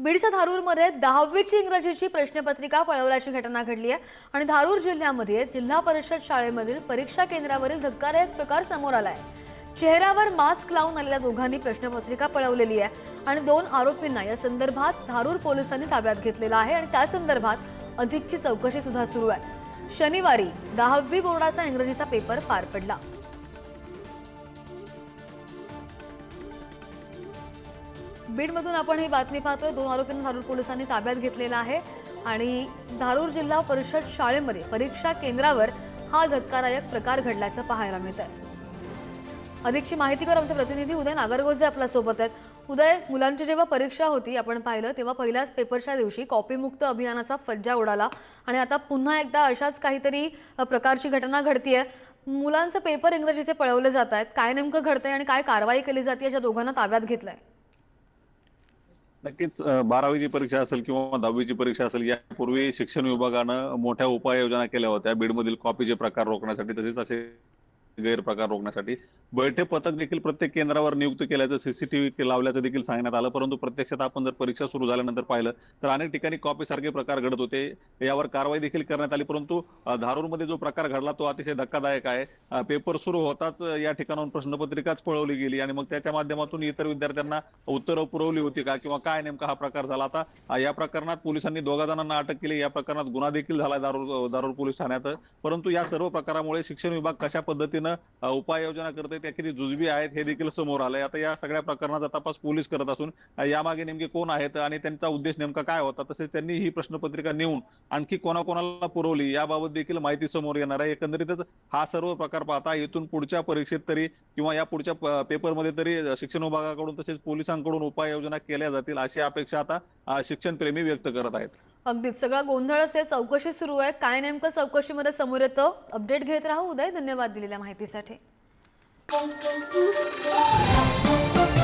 बीडच्या धारूरमध्ये दहावीची इंग्रजीची प्रश्नपत्रिका पळवल्याची घटना घडली आहे आणि धारूर जिल्ह्यामध्ये जिल्हा परिषद शाळेमधील परीक्षा केंद्रावरील धक्कादायक प्रकार समोर आला आहे चेहऱ्यावर मास्क लावून आलेल्या दोघांनी प्रश्नपत्रिका पळवलेली आहे आणि दोन आरोपींना या संदर्भात धारूर पोलिसांनी ताब्यात घेतलेला आहे आणि त्या संदर्भात अधिकची चौकशी सुद्धा सुरू आहे. शनिवारी दहावी बोर्डाचा इंग्रजीचा पेपर पार पडला. बीडमधून आपण ही बातमी पाहतोय. दोन आरोपींना धारूर पोलिसांनी ताब्यात घेतलेला आहे. आणि धारूर जिल्हा परिषद शाळेमध्ये परीक्षा केंद्रावर हा धक्कादायक प्रकार घडल्याचं पाहायला मिळत आहे अधिकची माहिती कर आमचे प्रतिनिधी उदय नागरगोजे आपल्यासोबत आहेत. उदय मुलांची जेव्हा परीक्षा होती आपण पाहिलं तेव्हा पहिल्याच पेपरच्या दिवशी कॉपीमुक्त अभियानाचा फज्जा उडाला. आणि आता पुन्हा एकदा अशाच काहीतरी प्रकारची घटना घडतीये. मुलांचं पेपर इंग्रजीचे पळवले जात आहेत. काय नेमकं घडतंय आणि काय कारवाई केली जाते याच्या दोघांना ताब्यात घेतलंय. नक्कीच बारावीची परीक्षा असेल किंवा दहावीची परीक्षा असेल यापूर्वी शिक्षण विभागानं मोठ्या उपाययोजना केल्या होत्या. बीडमधील कॉपीचे प्रकार रोखण्यासाठी तसेच असे गैरप्रकार रोखण्यासाठी. बैठे पथक देखील प्रत्येक केंद्रावर नियुक्त केल्याचं सीसीटीव्ही लावल्याचं देखील सांगण्यात आलं. परंतु प्रत्यक्षात आपण जर परीक्षा सुरू झाल्यानंतर पाहिलं तर अनेक ठिकाणी कॉपी सारखे प्रकार घडत होते. यावर कारवाई देखील करण्यात आली परंतु धारूरमध्ये जो प्रकार घडला तो अतिशय धक्कादायक आहे. पेपर सुरू होताच या ठिकाणाहून प्रश्नपत्रिकाच पळवली गेली आणि मग त्याच्या माध्यमातून इतर विद्यार्थ्यांना उत्तरं पुरवली होती का? किंवा काय नेमका हा प्रकार झाला? आता या प्रकरणात पोलिसांनी दोघा जणांना अटक केली. या प्रकरणात गुन्हा देखील झाला दारूर दारूर पोलीस ठाण्यात. परंतु या सर्व प्रकारामुळे शिक्षण विभाग कशा पद्धतीनं उपाययोजना करते त्या किती जुजबी आहेत हे देखील समोर आलंय. आता या सगळ्या प्रकरणाचा तपास पोलीस करत असून यामागे नेमके कोण आहेत आणि त्यांचा उद्देश नेमका काय होता? तसेच त्यांनी ही प्रश्नपत्रिका नेऊन आणखी कोणाकोणाला पुरवली याबाबत देखील माहिती समोर येणार आहे. एकंदरीतच हा सर्व प्रकार पाहता इथून पुढच्या परीक्षेत तरी किंवा या पुढच्या पेपरमध्ये तरी शिक्षण विभागाकडून तसेच पोलिसांकडून उपाययोजना केल्या जातील अशी अपेक्षा आता शिक्षण शिक्षणप्रेमी व्यक्त करत आहेत. अगदीच. सगळा गोंधळच आहे चौकशी सुरू आहे. काय नेमकं चौकशीमध्ये समोर येतं? अपडेट घेत राहू उदय. धन्यवाद दिलेल्या माहितीसाठी. Thank you.